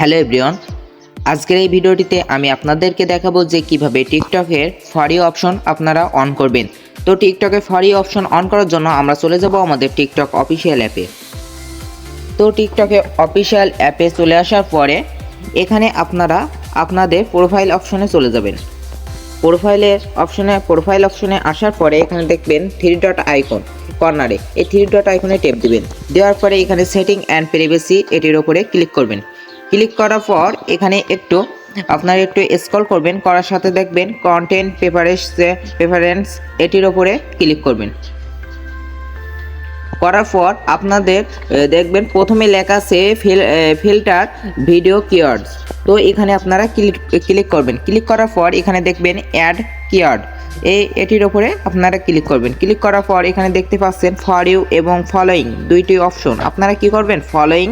Hello everyone, আজকের এই ভিডিওটিতে আমি আপনাদেরকে দেখাবো যে কীভাবে টিকটকের ফরি অপশন আপনারা অন করবেন। তো টিকটকে ফরি অপশন অন করার জন্য আমরা চলে যাব আমাদের টিকটক অফিসিয়াল অ্যাপে। তো টিকটকে অফিসিয়াল অ্যাপে চলে আসার পরে এখানে আপনারা আপনাদের প্রোফাইল অপশনে চলে যাবেন। প্রোফাইলের অপশনে প্রোফাইল অপশনে আসার পরে এখানে দেখবেন থ্রি ডট আইকন কর্নারে এই থ্রি ডট আইকনে টেপ দিবেন। দেওয়ার পরে এখানে সেটিং অ্যান্ড প্রাইভেসি এটির ওপরে ক্লিক করবেন। ক্লিক করার পর এখানে একটু আপনারা একটু স্ক্রল করবেন, করার সাথে দেখবেন কন্টেন্ট পেপারেন্স প্রেফারেন্স এটির ওপরে ক্লিক করবেন। করার পর আপনাদের দেখবেন প্রথমে লেখা আছে ফিল্টার ভিডিও কিওয়ার্ডস তো এখানে আপনারা ক্লিক ক্লিক করবেন। ক্লিক করার পর এখানে দেখবেন অ্যাড কিওয়ার্ড এই এটির ওপরে আপনারা ক্লিক করবেন। ক্লিক করার পর এখানে দেখতে পাচ্ছেন ফর ইউ এবং ফলোয়িং দুইটি অপশন। আপনারা কি করবেন? ফলোয়িং,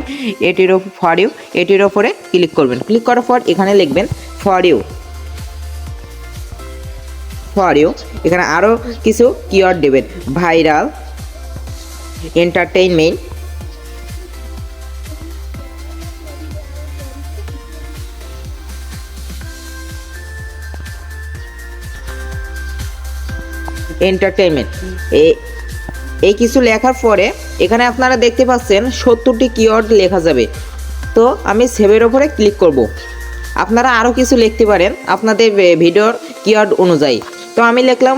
এটির ওপর ফর ইউ, এটির ওপরে ক্লিক করবেন। ক্লিক করার পর এখানে লিখবেন ফর ইউ। For you. এখানে আরও কিছু কিওয়ার্ড দেবেন। Viral entertainment. এন্টারটেইনমেন্ট এই কিছু লেখার পরে, এখানে আপনারা দেখতে পাচ্ছেন সত্তরটি কিওয়ার্ড লেখা যাবে। তো আমি সেভের ওপরে ক্লিক করব। আপনারা আরও কিছু লিখতে পারেন আপনাদের ভিডিওর কিওয়ার্ড অনুযায়ী। তো আমি লিখলাম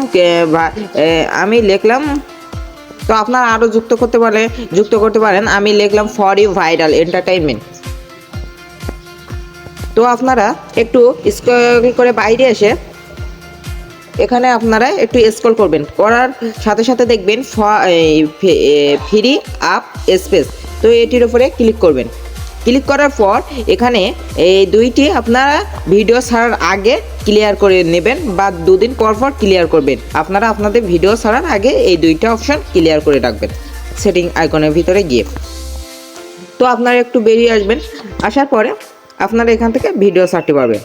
আমি লিখলাম তো আপনারা আরও যুক্ত করতে পারে, যুক্ত করতে পারেন। আমি লিখলাম ফর ইউ ভাইরাল এন্টারটেইনমেন্ট তো আপনারা একটু স্ক্রল করে বাইরে এসে এখানে আপনারা একটু স্ক্রল করবেন। করার সাথে সাথে দেখবেন ফ্রি আপ স্পেস তো এটির উপরে ক্লিক করবেন। ক্লিক করার পর এখানে এই দুইটি আপনারা ভিডিও ছাড়ার আগে ক্লিয়ার করে নেবেন বা দুদিন পর পর ক্লিয়ার করবেন। আপনারা আপনাদের ভিডিও ছাড়ার আগে এই দুইটা অপশন ক্লিয়ার করে রাখবেন সেটিং আইকনের ভিতরে গিয়ে। তো আপনারা একটু বেরিয়ে আসবেন, আসার পরে আপনারা এখান থেকে ভিডিও ছাড়তে পারবেন।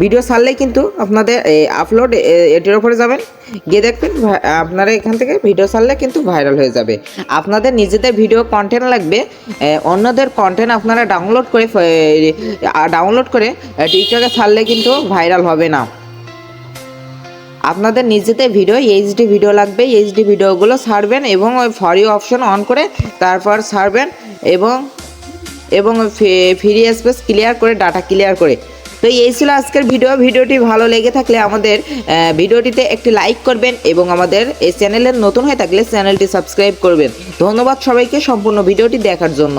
ভিডিও ছাড়লেই কিন্তু আপনাদের আপলোড এটির ওপরে যাবেন। গিয়ে দেখবেন আপনারা এখান থেকে ভিডিও ছাড়লে কিন্তু ভাইরাল হয়ে যাবে। আপনাদের নিজেদের ভিডিও কন্টেন্ট লাগবে অন্যদের কন্টেন্ট আপনারা ডাউনলোড করে ডাউনলোড করে টিকটকে ছাড়লে কিন্তু ভাইরাল হবে না। আপনাদের নিজেদের ভিডিও এইচডি ভিডিও লাগবে এইচডি ভিডিওগুলো ছাড়বেন এবং ওই ফর অপশন অন করে তারপর ছাড়বেন এবং এবং ফ্রি স্পেস ক্লিয়ার করে ডাটা ক্লিয়ার করে। তো এই ছিল আজকের ভিডিও। ভিডিওটি ভালো লেগে থাকলে আমাদের ভিডিওটিতে একটি লাইক করবেন এবং আমাদের এই চ্যানেলের নতুন হয়ে থাকলে চ্যানেলটি সাবস্ক্রাইব করবেন। ধন্যবাদ সবাইকে সম্পূর্ণ ভিডিওটি দেখার জন্য।